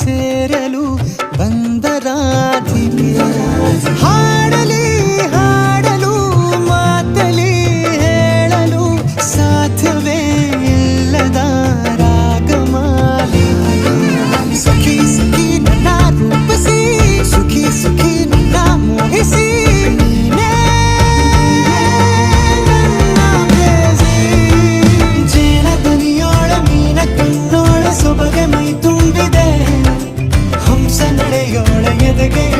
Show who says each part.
Speaker 1: సేరలు బందరాధిపే yeah.